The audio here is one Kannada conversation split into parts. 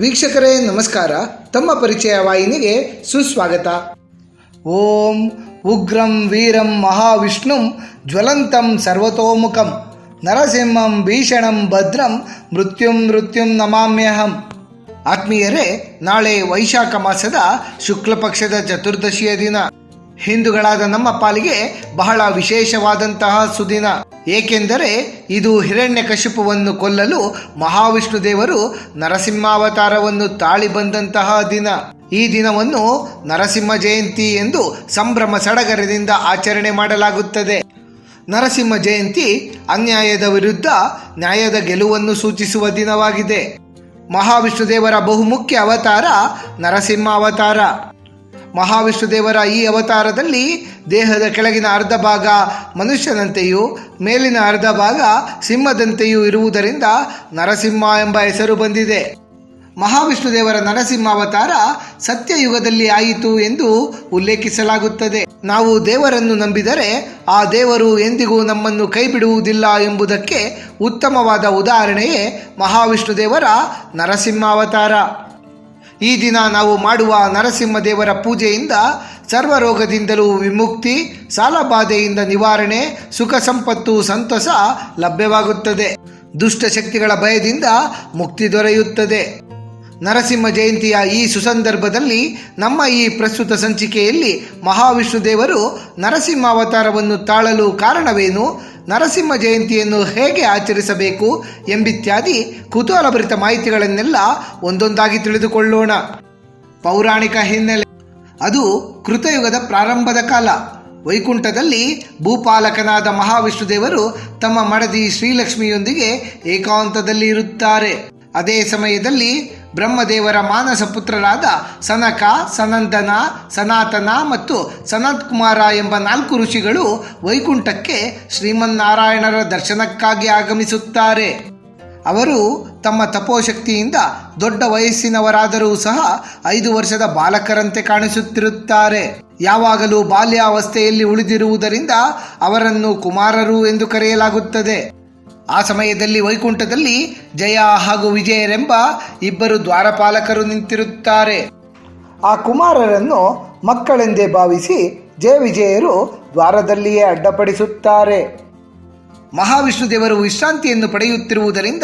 ವೀಕ್ಷಕರೇ, ನಮಸ್ಕಾರ. ತಮ್ಮ ಪರಿಚಯ ವಾಹಿನಿಗೆ ಸುಸ್ವಾಗತ. ಓಂ ಉಗ್ರಂ ವೀರಂ ಮಹಾವಿಷ್ಣುಂ ಜ್ವಲಂತಂ ಸರ್ವತೋಮುಖಂ ನರಸಿಂಹಂ ಭೀಷಣಂ ಭದ್ರಂ ಮೃತ್ಯುಂ ಮೃತ್ಯುಂ ನಮಾಮ್ಯಹಂ. ಆತ್ಮೀಯರೇ, ನಾಳೆ ವೈಶಾಖ ಮಾಸದ ಶುಕ್ಲಪಕ್ಷದ ಚತುರ್ದಶಿಯ ದಿನ. ಹಿಂದೂಗಳಾದ ನಮ್ಮ ಪಾಲಿಗೆ ಬಹಳ ವಿಶೇಷವಾದಂತಹ ಸುದಿನ. ಏಕೆಂದರೆ ಇದು ಹಿರಣ್ಯಕಶಿಪುವನ್ನು ಕೊಲ್ಲಲು ಮಹಾವಿಷ್ಣು ದೇವರು ನರಸಿಂಹಾವತಾರವನ್ನು ತಾಳಿ ಬಂದಂತಹ ದಿನ. ಈ ದಿನವನ್ನು ನರಸಿಂಹ ಜಯಂತಿ ಎಂದು ಸಂಭ್ರಮ ಸಡಗರದಿಂದ ಆಚರಣೆ ಮಾಡಲಾಗುತ್ತದೆ. ನರಸಿಂಹ ಜಯಂತಿ ಅನ್ಯಾಯದ ವಿರುದ್ಧ ನ್ಯಾಯದ ಗೆಲುವನ್ನು ಸೂಚಿಸುವ ದಿನವಾಗಿದೆ. ಮಹಾವಿಷ್ಣು ದೇವರ ಬಹುಮುಖ್ಯ ಅವತಾರ ನರಸಿಂಹ ಅವತಾರ ಮಹಾವಿಷ್ಣು ದೇವರ ಈ ಅವತಾರದಲ್ಲಿ ದೇಹದ ಕೆಳಗಿನ ಅರ್ಧ ಭಾಗ ಮನುಷ್ಯನಂತೆಯೂ ಮೇಲಿನ ಅರ್ಧ ಭಾಗ ಸಿಂಹದಂತೆಯೂ ಇರುವುದರಿಂದ ನರಸಿಂಹ ಎಂಬ ಹೆಸರು ಬಂದಿದೆ. ಮಹಾವಿಷ್ಣು ದೇವರ ನರಸಿಂಹ ಅವತಾರ ಸತ್ಯಯುಗದಲ್ಲಿ ಆಯಿತು ಎಂದು ಉಲ್ಲೇಖಿಸಲಾಗುತ್ತದೆ. ನಾವು ದೇವರನ್ನು ನಂಬಿದರೆ ಆ ದೇವರು ಎಂದಿಗೂ ನಮ್ಮನ್ನು ಕೈ ಬಿಡುವುದಿಲ್ಲ ಎಂಬುದಕ್ಕೆ ಉತ್ತಮವಾದ ಉದಾಹರಣೆಯೇ ಮಹಾವಿಷ್ಣು ದೇವರ ನರಸಿಂಹ ಅವತಾರ. ಈ ದಿನ ನಾವು ಮಾಡುವ ನರಸಿಂಹ ದೇವರ ಪೂಜೆಯಿಂದ ಸರ್ವರೋಗದಿಂದಲೂ ವಿಮುಕ್ತಿ, ಸಾಲಬಾಧೆಯಿಂದ ನಿವಾರಣೆ, ಸುಖ ಸಂಪತ್ತು, ಸಂತಸ ಲಭ್ಯವಾಗುತ್ತದೆ. ದುಷ್ಟ ಶಕ್ತಿಗಳ ಭಯದಿಂದ ಮುಕ್ತಿ ದೊರೆಯುತ್ತದೆ. ನರಸಿಂಹ ಜಯಂತಿಯ ಈ ಸುಸಂದರ್ಭದಲ್ಲಿ ನಮ್ಮ ಈ ಪ್ರಸ್ತುತ ಸಂಚಿಕೆಯಲ್ಲಿ ಮಹಾವಿಷ್ಣು ದೇವರು ನರಸಿಂಹ ಅವತಾರವನ್ನು ತಾಳಲು ಕಾರಣವೇನು? ನರಸಿಂಹ ಜಯಂತಿಯನ್ನು ಹೇಗೆ ಆಚರಿಸಬೇಕು ಎಂಬಿತ್ಯಾದಿ ಕುತೂಹಲಭರಿತ ಮಾಹಿತಿಗಳನ್ನೆಲ್ಲ ಒಂದೊಂದಾಗಿ ತಿಳಿದುಕೊಳ್ಳೋಣ. ಪೌರಾಣಿಕ ಹಿನ್ನೆಲೆ. ಅದು ಕೃತಯುಗದ ಪ್ರಾರಂಭದ ಕಾಲ. ವೈಕುಂಠದಲ್ಲಿ ಭೂಪಾಲಕನಾದ ಮಹಾವಿಷ್ಣುದೇವರು ತಮ್ಮ ಮಡದಿ ಶ್ರೀಲಕ್ಷ್ಮಿಯೊಂದಿಗೆ ಏಕಾಂತದಲ್ಲಿ ಇರುತ್ತಾರೆ. ಅದೇ ಸಮಯದಲ್ಲಿ ಬ್ರಹ್ಮದೇವರ ಮಾನಸ ಪುತ್ರರಾದ ಸನಕ, ಸನಂದನ, ಸನಾತನ ಮತ್ತು ಸನತ್ ಕುಮಾರ ಎಂಬ ನಾಲ್ಕು ಋಷಿಗಳು ವೈಕುಂಠಕ್ಕೆ ಶ್ರೀಮನ್ನಾರಾಯಣರ ದರ್ಶನಕ್ಕಾಗಿ ಆಗಮಿಸುತ್ತಾರೆ. ಅವರು ತಮ್ಮ ತಪೋಶಕ್ತಿಯಿಂದ ದೊಡ್ಡ ವಯಸ್ಸಿನವರಾದರೂ ಸಹ ಐದು ವರ್ಷದ ಬಾಲಕರಂತೆ ಕಾಣಿಸುತ್ತಿರುತ್ತಾರೆ. ಯಾವಾಗಲೂ ಬಾಲ್ಯಾವಸ್ಥೆಯಲ್ಲಿ ಉಳಿದಿರುವುದರಿಂದ ಅವರನ್ನು ಕುಮಾರರು ಎಂದು ಕರೆಯಲಾಗುತ್ತದೆ. ಆ ಸಮಯದಲ್ಲಿ ವೈಕುಂಠದಲ್ಲಿ ಜಯ ಹಾಗೂ ವಿಜಯರೆಂಬ ಇಬ್ಬರು ದ್ವಾರಪಾಲಕರು ನಿಂತಿರುತ್ತಾರೆ. ಆ ಕುಮಾರರನ್ನು ಮಕ್ಕಳೆಂದೇ ಭಾವಿಸಿ ಜಯ ವಿಜಯರು ದ್ವಾರದಲ್ಲಿಯೇ ಅಡ್ಡಪಡಿಸುತ್ತಾರೆ. ಮಹಾವಿಷ್ಣು ದೇವರು ವಿಶ್ರಾಂತಿಯನ್ನು ಪಡೆಯುತ್ತಿರುವುದರಿಂದ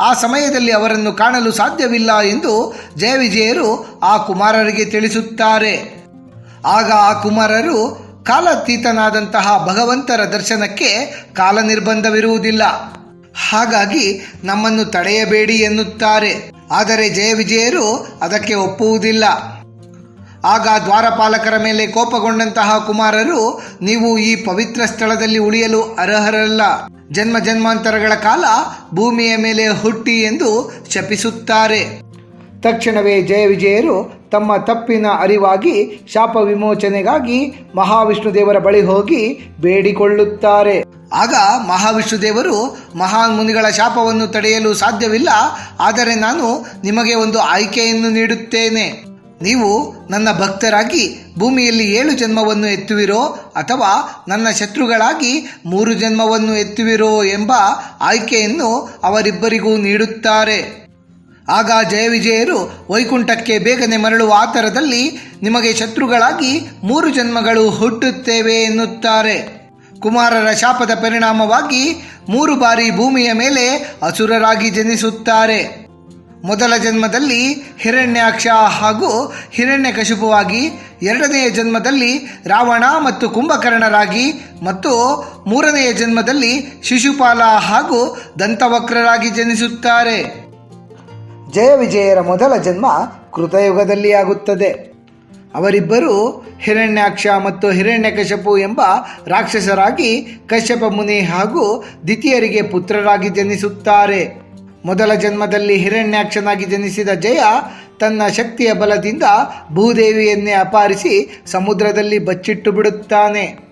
ಆ ಸಮಯದಲ್ಲಿ ಅವರನ್ನು ಕಾಣಲು ಸಾಧ್ಯವಿಲ್ಲ ಎಂದು ಜಯ ವಿಜಯರು ಆ ಕುಮಾರರಿಗೆ ತಿಳಿಸುತ್ತಾರೆ. ಆಗ ಆ ಕುಮಾರರು ಕಾಲತೀತನಾದಂತಹ ಭಗವಂತರ ದರ್ಶನಕ್ಕೆ ಕಾಲ ನಿರ್ಬಂಧವಿರುವುದಿಲ್ಲ ಹಾಗಾಗಿ ನಮ್ಮನ್ನು ತಡೆಯಬೇಡಿ ಎನ್ನುತ್ತಾರೆ. ಆದರೆ ಜಯ ವಿಜಯರು ಅದಕ್ಕೆ ಒಪ್ಪುವುದಿಲ್ಲ. ಆಗ ದ್ವಾರಪಾಲಕರ ಮೇಲೆ ಕೋಪಗೊಂಡಂತಹ ಕುಮಾರರು ನೀವು ಈ ಪವಿತ್ರ ಸ್ಥಳದಲ್ಲಿ ಉಳಿಯಲು ಅರ್ಹರಲ್ಲ. ಜನ್ಮ ಜನ್ಮಾಂತರಗಳ ಕಾಲ ಭೂಮಿಯ ಮೇಲೆ ಹುಟ್ಟಿ ಎಂದು ಶಪಿಸುತ್ತಾರೆ. ತಕ್ಷಣವೇ ಜಯ ವಿಜಯರು ತಮ್ಮ ತಪ್ಪಿನ ಅರಿವಾಗಿ ಶಾಪ ವಿಮೋಚನೆಗಾಗಿ ಮಹಾವಿಷ್ಣು ದೇವರ ಬಳಿ ಹೋಗಿ ಬೇಡಿಕೊಳ್ಳುತ್ತಾರೆ. ಆಗ ಮಹಾವಿಷ್ಣು ದೇವರು ಮಹಾನ್ ಮುನಿಗಳ ಶಾಪವನ್ನು ತಡೆಯಲು ಸಾಧ್ಯವಿಲ್ಲ, ಆದರೆ ನಾನು ನಿಮಗೆ ಒಂದು ಆಯ್ಕೆಯನ್ನು ನೀಡುತ್ತೇನೆ. ನೀವು ನನ್ನ ಭಕ್ತರಾಗಿ ಭೂಮಿಯಲ್ಲಿ ಏಳು ಜನ್ಮವನ್ನು ಎತ್ತುವಿರೋ ಅಥವಾ ನನ್ನ ಶತ್ರುಗಳಾಗಿ ಮೂರು ಜನ್ಮವನ್ನು ಎತ್ತುವಿರೋ ಎಂಬ ಆಯ್ಕೆಯನ್ನು ಅವರಿಬ್ಬರಿಗೂ ನೀಡುತ್ತಾರೆ. ಆಗ ಜಯವಿಜಯರು ವೈಕುಂಠಕ್ಕೆ ಬೇಗನೆ ಮರಳುವ ಆತರದಲ್ಲಿ ನಿಮಗೆ ಶತ್ರುಗಳಾಗಿ ಮೂರು ಜನ್ಮಗಳು ಹುಟ್ಟುತ್ತೇವೆ ಎನ್ನುತ್ತಾರೆ. ಕುಮಾರರ ಶಾಪದ ಪರಿಣಾಮವಾಗಿ ಮೂರು ಬಾರಿ ಭೂಮಿಯ ಮೇಲೆ ಅಸುರರಾಗಿ ಜನಿಸುತ್ತಾರೆ. ಮೊದಲ ಜನ್ಮದಲ್ಲಿ ಹಿರಣ್ಯಾಕ್ಷ ಹಾಗೂ ಹಿರಣ್ಯಕಶಿಪುವಾಗಿ ಎರಡನೆಯ ಜನ್ಮದಲ್ಲಿ ರಾವಣ ಮತ್ತು ಕುಂಭಕರ್ಣರಾಗಿ ಮತ್ತು ಮೂರನೆಯ ಜನ್ಮದಲ್ಲಿ ಶಿಶುಪಾಲ ಹಾಗೂ ದಂತವಕ್ರರಾಗಿ ಜನಿಸುತ್ತಾರೆ. ಜಯ ವಿಜಯರ ಮೊದಲ ಜನ್ಮ ಕೃತಯುಗದಲ್ಲಿ ಆಗುತ್ತದೆ. ಅವರಿಬ್ಬರು ಹಿರಣ್ಯಾಕ್ಷ ಮತ್ತು ಹಿರಣ್ಯಕಶಪು ಎಂಬ ರಾಕ್ಷಸರಾಗಿ ಕಶ್ಯಪ ಮುನಿ ಹಾಗೂ ದ್ವಿತೀಯರಿಗೆ ಪುತ್ರರಾಗಿ ಜನಿಸುತ್ತಾರೆ. ಮೊದಲ ಜನ್ಮದಲ್ಲಿ ಹಿರಣ್ಯಾಕ್ಷನಾಗಿ ಜನಿಸಿದ ಜಯ ತನ್ನ ಶಕ್ತಿಯ ಬಲದಿಂದ ಭೂದೇವಿಯನ್ನೇ ಅಪಾರಿಸಿ ಸಮುದ್ರದಲ್ಲಿ ಬಚ್ಚಿಟ್ಟು ಬಿಡುತ್ತಾನೆ.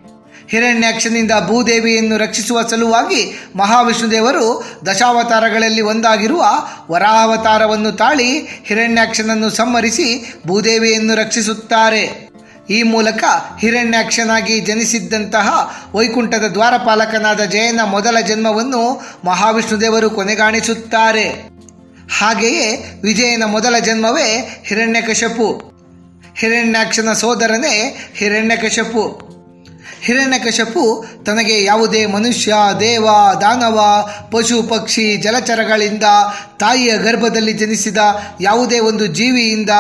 ಹಿರಣ್ಯಾಕ್ಷನಿಂದ ಭೂದೇವಿಯನ್ನು ರಕ್ಷಿಸುವ ಸಲುವಾಗಿ ಮಹಾವಿಷ್ಣುದೇವರು ದಶಾವತಾರಗಳಲ್ಲಿ ಒಂದಾಗಿರುವ ವರಾವತಾರವನ್ನು ತಾಳಿ ಹಿರಣ್ಯಾಕ್ಷನನ್ನು ಸಂಹರಿಸಿ ಭೂದೇವಿಯನ್ನು ರಕ್ಷಿಸುತ್ತಾರೆ. ಈ ಮೂಲಕ ಹಿರಣ್ಯಾಕ್ಷನಾಗಿ ಜನಿಸಿದ್ದಂತಹ ವೈಕುಂಠದ ದ್ವಾರಪಾಲಕನಾದ ಜಯನ ಮೊದಲ ಜನ್ಮವನ್ನು ಮಹಾವಿಷ್ಣುದೇವರು ಕೊನೆಗಾಣಿಸುತ್ತಾರೆ. ಹಾಗೆಯೇ ವಿಜಯನ ಮೊದಲ ಜನ್ಮವೇ ಹಿರಣ್ಯಕಶಪು. ಹಿರಣ್ಯಾಕ್ಷನ ಸೋದರನೇ ಹಿರಣ್ಯಕಶಪು. ಹಿರಣ್ಯಕಶಪು ತನಗೆ ಯಾವುದೇ ಮನುಷ್ಯ, ದೇವ, ದಾನವ, ಪಶು, ಪಕ್ಷಿ, ಜಲಚರಗಳಿಂದ ತಾಯಿಯ ಗರ್ಭದಲ್ಲಿ ಜನಿಸಿದ ಯಾವುದೇ ಒಂದು ಜೀವಿಯಿಂದ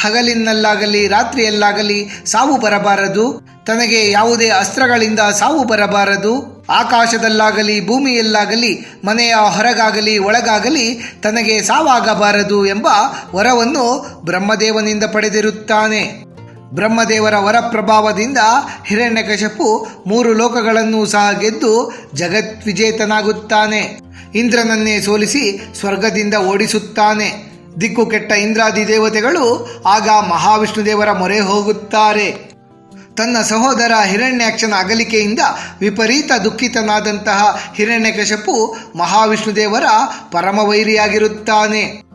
ಹಗಲಿನಲ್ಲಾಗಲಿ, ರಾತ್ರಿಯಲ್ಲಾಗಲಿ ಸಾವು ಬರಬಾರದು. ತನಗೆ ಯಾವುದೇ ಅಸ್ತ್ರಗಳಿಂದ ಸಾವು ಬರಬಾರದು. ಆಕಾಶದಲ್ಲಾಗಲಿ, ಭೂಮಿಯಲ್ಲಾಗಲಿ, ಮನೆಯ ಹೊರಗಾಗಲಿ, ಒಳಗಾಗಲಿ ತನಗೆ ಸಾವಾಗಬಾರದು ಎಂಬ ವರವನ್ನು ಬ್ರಹ್ಮದೇವನಿಂದ ಪಡೆದಿರುತ್ತಾನೆ. ಬ್ರಹ್ಮದೇವರ ವರಪ್ರಭಾವದಿಂದ ಹಿರಣ್ಯಕಶಪು ಮೂರು ಲೋಕಗಳನ್ನು ಸಹ ಗೆದ್ದು ಜಗದ್ವಿಜೇತನಾಗುತ್ತಾನೆ. ಇಂದ್ರನನ್ನೇ ಸೋಲಿಸಿ ಸ್ವರ್ಗದಿಂದ ಓಡಿಸುತ್ತಾನೆ. ದಿಕ್ಕು ಕೆಟ್ಟ ಇಂದ್ರಾದಿ ದೇವತೆಗಳು ಆಗ ಮಹಾವಿಷ್ಣು ದೇವರ ಮೊರೆ ಹೋಗುತ್ತಾರೆ. ತನ್ನ ಸಹೋದರ ಹಿರಣ್ಯಾಕ್ಷನ ಅಗಲಿಕೆಯಿಂದ ವಿಪರೀತ ದುಃಖಿತನಾದಂತಹ ಹಿರಣ್ಯಕಶಪು ಮಹಾವಿಷ್ಣು ದೇವರ ಪರಮವೈರಿಯಾಗಿರುತ್ತಾನೆ.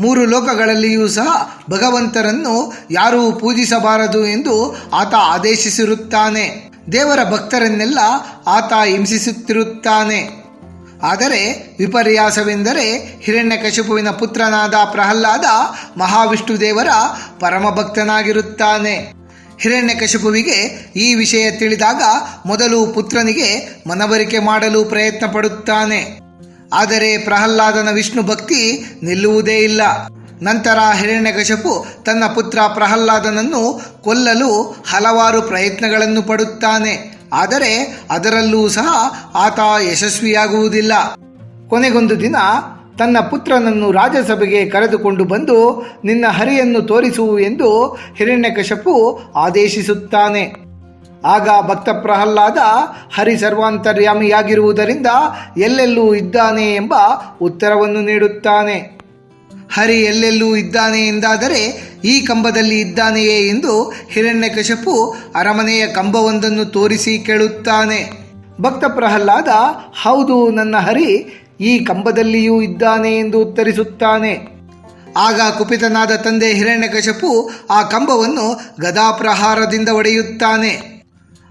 ಮೂರು ಲೋಕಗಳಲ್ಲಿಯೂ ಸಹ ಭಗವಂತರನ್ನು ಯಾರೂ ಪೂಜಿಸಬಾರದು ಎಂದು ಆತ ಆದೇಶಿಸಿರುತ್ತಾನೆ. ದೇವರ ಭಕ್ತರನ್ನೆಲ್ಲ ಆತ ಹಿಂಸಿಸುತ್ತಿರುತ್ತಾನೆ. ಆದರೆ ವಿಪರ್ಯಾಸವೆಂದರೆ ಹಿರಣ್ಯಕಶಿಪುವಿನ ಪುತ್ರನಾದ ಪ್ರಹ್ಲಾದ ಮಹಾವಿಷ್ಣು ದೇವರ ಪರಮಭಕ್ತನಾಗಿರುತ್ತಾನೆ. ಹಿರಣ್ಯಕಶಿಪುವಿಗೆ ಈ ವಿಷಯ ತಿಳಿದಾಗ ಮೊದಲು ಪುತ್ರನಿಗೆ ಮನವರಿಕೆ ಮಾಡಲು ಪ್ರಯತ್ನ ಪಡುತ್ತಾನೆ ಆದರೆ ಪ್ರಹ್ಲಾದನ ವಿಷ್ಣು ಭಕ್ತಿ ನಿಲ್ಲುವುದೇ ಇಲ್ಲ. ನಂತರ ಹಿರಣ್ಯಕಶಪು ತನ್ನ ಪುತ್ರ ಪ್ರಹ್ಲಾದನನ್ನು ಕೊಲ್ಲಲು ಹಲವಾರು ಪ್ರಯತ್ನಗಳನ್ನು ಪಡುತ್ತಾನೆ. ಆದರೆ ಅದರಲ್ಲೂ ಸಹ ಆತ ಯಶಸ್ವಿಯಾಗುವುದಿಲ್ಲ. ಕೊನೆಗೊಂದು ದಿನ ತನ್ನ ಪುತ್ರನನ್ನು ರಾಜ್ಯಸಭೆಗೆ ಕರೆದುಕೊಂಡು ಬಂದು ನಿನ್ನ ಹರಿಯನ್ನು ತೋರಿಸು ಎಂದು ಹಿರಣ್ಯಕಶಪು ಆದೇಶಿಸುತ್ತಾನೆ. ಆಗ ಭಕ್ತ ಪ್ರಹ್ಲಾದ ಹರಿ ಸರ್ವಾಂತರ್ಯಾಮಿಯಾಗಿರುವುದರಿಂದ ಎಲ್ಲೆಲ್ಲೂ ಇದ್ದಾನೆ ಎಂಬ ಉತ್ತರವನ್ನು ನೀಡುತ್ತಾನೆ. ಹರಿ ಎಲ್ಲೆಲ್ಲೂ ಇದ್ದಾನೆ ಎಂದಾದರೆ ಈ ಕಂಬದಲ್ಲಿ ಇದ್ದಾನೆಯೇ ಎಂದು ಹಿರಣ್ಯಕಶಪು ಅರಮನೆಯ ಕಂಬವೊಂದನ್ನು ತೋರಿಸಿ ಕೇಳುತ್ತಾನೆ. ಭಕ್ತ ಪ್ರಹ್ಲಾದ, ಹೌದು ನನ್ನ ಹರಿ, ಈ ಕಂಬದಲ್ಲಿಯೂ ಇದ್ದಾನೆ ಎಂದು ಉತ್ತರಿಸುತ್ತಾನೆ. ಆಗ ಕುಪಿತನಾದ ತಂದೆ ಹಿರಣ್ಯಕಶಪು ಆ ಕಂಬವನ್ನು ಗದಾಪ್ರಹಾರದಿಂದ ಒಡೆಯುತ್ತಾನೆ.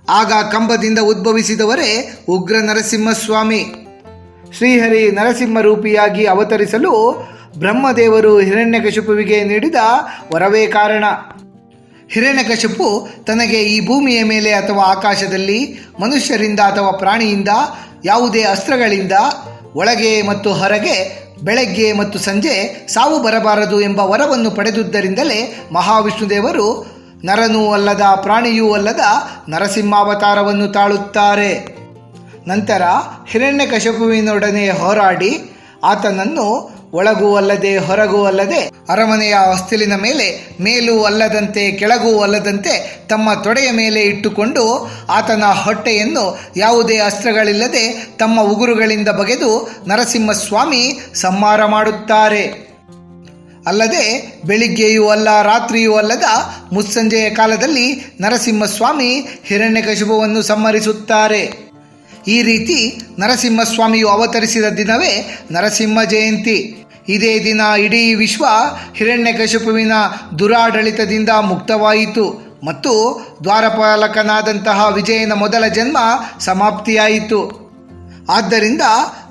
ಆಗ ಕಂಬದಿಂದ ಉದ್ಭವಿಸಿದವರೇ ಉಗ್ರ ನರಸಿಂಹಸ್ವಾಮಿ. ಶ್ರೀಹರಿ ನರಸಿಂಹ ರೂಪಿಯಾಗಿ ಅವತರಿಸಲು ಬ್ರಹ್ಮದೇವರು ಹಿರಣ್ಯಕಶಿಪುವಿಗೆ ನೀಡಿದ ವರವೇ ಕಾರಣ. ಹಿರಣ್ಯಕಶಿಪು ತನಗೆ ಈ ಭೂಮಿಯ ಮೇಲೆ ಅಥವಾ ಆಕಾಶದಲ್ಲಿ, ಮನುಷ್ಯರಿಂದ ಅಥವಾ ಪ್ರಾಣಿಯಿಂದ, ಯಾವುದೇ ಅಸ್ತ್ರಗಳಿಂದ, ಒಳಗೆ ಮತ್ತು ಹೊರಗೆ, ಬೆಳಗ್ಗೆ ಮತ್ತು ಸಂಜೆ ಸಾವು ಬರಬಾರದು ಎಂಬ ವರವನ್ನು ಪಡೆದುದರಿಂದಲೇ ಮಹಾವಿಷ್ಣುದೇವರು ನರನೂ ಅಲ್ಲದ, ಪ್ರಾಣಿಯೂ ಅಲ್ಲದ ನರಸಿಂಹಾವತಾರವನ್ನು ತಾಳುತ್ತಾರೆ. ನಂತರ ಹಿರಣ್ಯಕಶಪುವಿನೊಡನೆ ಹೋರಾಡಿ ಆತನನ್ನು ಒಳಗೂ ಅಲ್ಲದೆ ಹೊರಗೂ ಅಲ್ಲದೆ ಅರಮನೆಯ ಹೊಸ್ತಿಲಿನ ಮೇಲೆ, ಮೇಲೂ ಅಲ್ಲದಂತೆ ಕೆಳಗೂ ಅಲ್ಲದಂತೆ ತಮ್ಮ ತೊಡೆಯ ಮೇಲೆ ಇಟ್ಟುಕೊಂಡು ಆತನ ಹೊಟ್ಟೆಯನ್ನು ಯಾವುದೇ ಅಸ್ತ್ರಗಳಿಲ್ಲದೆ ತಮ್ಮ ಉಗುರುಗಳಿಂದ ಬಗೆದು ನರಸಿಂಹಸ್ವಾಮಿ ಸಂಹಾರ ಮಾಡುತ್ತಾರೆ. ಅಲ್ಲದೆ ಬೆಳಿಗ್ಗೆಯೂ ಅಲ್ಲ, ರಾತ್ರಿಯೂ ಅಲ್ಲದ ಮುಸ್ಸಂಜೆಯ ಕಾಲದಲ್ಲಿ ನರಸಿಂಹಸ್ವಾಮಿ ಹಿರಣ್ಯಕಶುಭವನ್ನು ಸಂಹರಿಸುತ್ತಾರೆ. ಈ ರೀತಿ ನರಸಿಂಹಸ್ವಾಮಿಯು ಅವತರಿಸಿದ ದಿನವೇ ನರಸಿಂಹ ಜಯಂತಿ. ಇದೇ ದಿನ ಇಡೀ ವಿಶ್ವ ಹಿರಣ್ಯಕಶಿಪುವಿನ ದುರಾಡಳಿತದಿಂದ ಮುಕ್ತವಾಯಿತು ಮತ್ತು ದ್ವಾರಪಾಲಕನಾದಂತಹ ವಿಜಯನ ಮೊದಲ ಜನ್ಮ ಸಮಾಪ್ತಿಯಾಯಿತು. ಆದ್ದರಿಂದ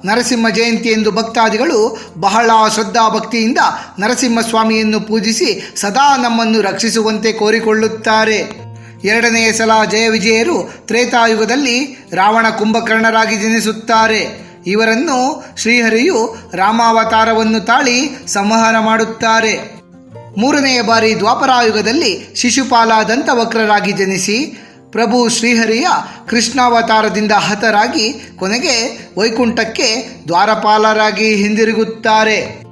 ನರಸಿಂಹ ಜಯಂತಿ ಎಂದು ಭಕ್ತಾದಿಗಳು ಬಹಳ ಶ್ರದ್ಧಾ ಭಕ್ತಿಯಿಂದ ನರಸಿಂಹ ಸ್ವಾಮಿಯನ್ನು ಪೂಜಿಸಿ ಸದಾ ನಮ್ಮನ್ನು ರಕ್ಷಿಸುವಂತೆ ಕೋರಿಕೊಳ್ಳುತ್ತಾರೆ. ಎರಡನೆಯ ಸಲ ಜಯ ವಿಜಯರು ತ್ರೇತಾಯುಗದಲ್ಲಿ ರಾವಣ ಕುಂಭಕರ್ಣರಾಗಿ ಜನಿಸುತ್ತಾರೆ. ಇವರನ್ನು ಶ್ರೀಹರಿಯು ರಾಮಾವತಾರವನ್ನು ತಾಳಿ ಸಂಹಾರ ಮಾಡುತ್ತಾರೆ. ಮೂರನೆಯ ಬಾರಿ ದ್ವಾಪರಾಯುಗದಲ್ಲಿ ಶಿಶುಪಾಲ ದಂತವಕ್ರರಾಗಿ ಜನಿಸಿ ಪ್ರಭು ಶ್ರೀಹರಿಯ ಕೃಷ್ಣಾವತಾರದಿಂದ ಹತರಾಗಿ ಕೊನೆಗೆ ವೈಕುಂಠಕ್ಕೆ ದ್ವಾರಪಾಲರಾಗಿ ಹಿಂದಿರುಗುತ್ತಾರೆ.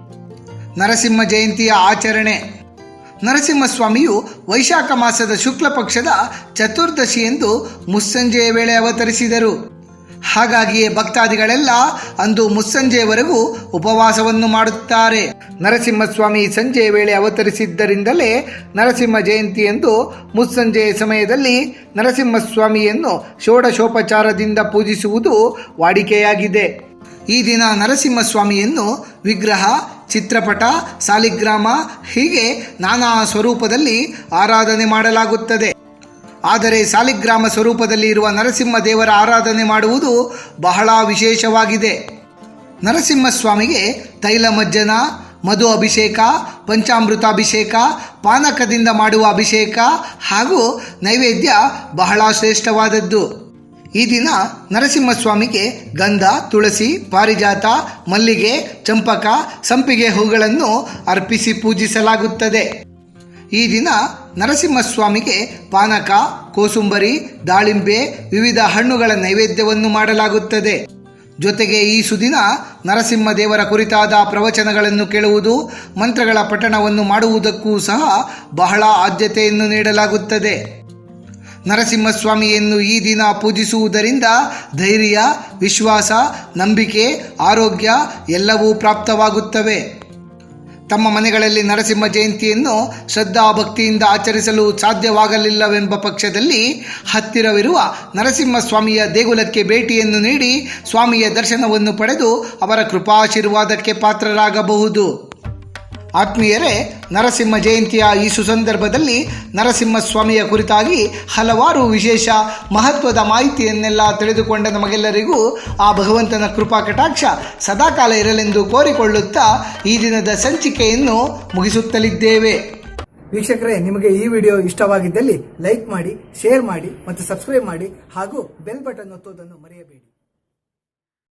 ನರಸಿಂಹ ಜಯಂತಿಯ ಆಚರಣೆ. ನರಸಿಂಹಸ್ವಾಮಿಯು ವೈಶಾಖ ಮಾಸದ ಶುಕ್ಲ ಪಕ್ಷದ ಚತುರ್ದಶಿಯಂದು ಮುಸ್ಸಂಜೆಯ ವೇಳೆ ಅವತರಿಸಿದರು. ಹಾಗಾಗಿಯೇ ಭಕ್ತಾದಿಗಳೆಲ್ಲ ಅಂದು ಮುಸ್ಸಂಜೆಯವರೆಗೂ ಉಪವಾಸವನ್ನು ಮಾಡುತ್ತಾರೆ. ನರಸಿಂಹಸ್ವಾಮಿ ಸಂಜೆ ವೇಳೆ ಅವತರಿಸಿದ್ದರಿಂದಲೇ ನರಸಿಂಹ ಜಯಂತಿ ಎಂದು ಮುಸ್ಸಂಜೆಯ ಸಮಯದಲ್ಲಿ ನರಸಿಂಹಸ್ವಾಮಿಯನ್ನು ಷೋಡಶೋಪಚಾರದಿಂದ ಪೂಜಿಸುವುದು ವಾಡಿಕೆಯಾಗಿದೆ. ಈ ದಿನ ನರಸಿಂಹಸ್ವಾಮಿಯನ್ನು ವಿಗ್ರಹ, ಚಿತ್ರಪಟ, ಸಾಲಿಗ್ರಾಮ ಹೀಗೆ ನಾನಾ ಸ್ವರೂಪದಲ್ಲಿ ಆರಾಧನೆ ಮಾಡಲಾಗುತ್ತದೆ. ಆದರೆ ಸಾಲಿಗ್ರಾಮ ಸ್ವರೂಪದಲ್ಲಿ ಇರುವ ನರಸಿಂಹ ದೇವರ ಆರಾಧನೆ ಮಾಡುವುದು ಬಹಳ ವಿಶೇಷವಾಗಿದೆ. ನರಸಿಂಹಸ್ವಾಮಿಗೆ ತೈಲಮಜ್ಜನ ಮಧು ಅಭಿಷೇಕ, ಪಂಚಾಮೃತಾಭಿಷೇಕ, ಪಾನಕದಿಂದ ಮಾಡುವ ಅಭಿಷೇಕ ಹಾಗೂ ನೈವೇದ್ಯ ಬಹಳ ಶ್ರೇಷ್ಠವಾದದ್ದು. ಈ ದಿನ ನರಸಿಂಹಸ್ವಾಮಿಗೆ ಗಂಧ, ತುಳಸಿ, ಪಾರಿಜಾತ, ಮಲ್ಲಿಗೆ, ಚಂಪಕ, ಸಂಪಿಗೆ ಹೂಗಳನ್ನು ಅರ್ಪಿಸಿ ಪೂಜಿಸಲಾಗುತ್ತದೆ. ಈ ದಿನ ನರಸಿಂಹಸ್ವಾಮಿಗೆ ಪಾನಕ, ಕೋಸುಂಬರಿ, ದಾಳಿಂಬೆ ವಿವಿಧ ಹಣ್ಣುಗಳ ನೈವೇದ್ಯವನ್ನು ಮಾಡಲಾಗುತ್ತದೆ. ಜೊತೆಗೆ ಈ ಸುದಿನ ನರಸಿಂಹ ದೇವರ ಕುರಿತಾದ ಪ್ರವಚನಗಳನ್ನು ಕೇಳುವುದು, ಮಂತ್ರಗಳ ಪಠಣವನ್ನು ಮಾಡುವುದಕ್ಕೂ ಸಹ ಬಹಳ ಆದ್ಯತೆಯನ್ನು ನೀಡಲಾಗುತ್ತದೆ. ನರಸಿಂಹಸ್ವಾಮಿಯನ್ನು ಈ ದಿನ ಪೂಜಿಸುವುದರಿಂದ ಧೈರ್ಯ, ವಿಶ್ವಾಸ, ನಂಬಿಕೆ, ಆರೋಗ್ಯ ಎಲ್ಲವೂ ಪ್ರಾಪ್ತವಾಗುತ್ತವೆ. ತಮ್ಮ ಮನೆಗಳಲ್ಲಿ ನರಸಿಂಹ ಜಯಂತಿಯನ್ನು ಶ್ರದ್ಧಾ ಭಕ್ತಿಯಿಂದ ಆಚರಿಸಲು ಸಾಧ್ಯವಾಗಲಿಲ್ಲವೆಂಬ ಪಕ್ಷದಲ್ಲಿ ಹತ್ತಿರವಿರುವ ನರಸಿಂಹಸ್ವಾಮಿಯ ದೇಗುಲಕ್ಕೆ ಭೇಟಿಯನ್ನು ನೀಡಿ ಸ್ವಾಮಿಯ ದರ್ಶನವನ್ನು ಪಡೆದು ಅವರ ಕೃಪಾಶೀರ್ವಾದಕ್ಕೆ ಪಾತ್ರರಾಗಬಹುದು. ಆತ್ಮೀಯರೇ, ನರಸಿಂಹ ಜಯಂತಿಯ ಈ ಸುಸಂದರ್ಭದಲ್ಲಿ ನರಸಿಂಹಸ್ವಾಮಿಯ ಕುರಿತಾಗಿ ಹಲವಾರು ವಿಶೇಷ ಮಹತ್ವದ ಮಾಹಿತಿಯನ್ನೆಲ್ಲ ತಿಳಿದುಕೊಂಡ ನಮಗೆಲ್ಲರಿಗೂ ಆ ಭಗವಂತನ ಕೃಪಾ ಕಟಾಕ್ಷ ಸದಾಕಾಲ ಇರಲೆಂದು ಕೋರಿಕೊಳ್ಳುತ್ತಾ ಈ ದಿನದ ಸಂಚಿಕೆಯನ್ನು ಮುಗಿಸುತ್ತಲಿದ್ದೇವೆ. ವೀಕ್ಷಕರೇ, ನಿಮಗೆ ಈ ವಿಡಿಯೋ ಇಷ್ಟವಾಗಿದ್ದಲ್ಲಿ ಲೈಕ್ ಮಾಡಿ, ಶೇರ್ ಮಾಡಿ ಮತ್ತು ಸಬ್ಸ್ಕ್ರೈಬ್ ಮಾಡಿ ಹಾಗೂ ಬೆಲ್ ಬಟನ್ ಒತ್ತುವುದನ್ನು ಮರೆಯಬೇಡಿ.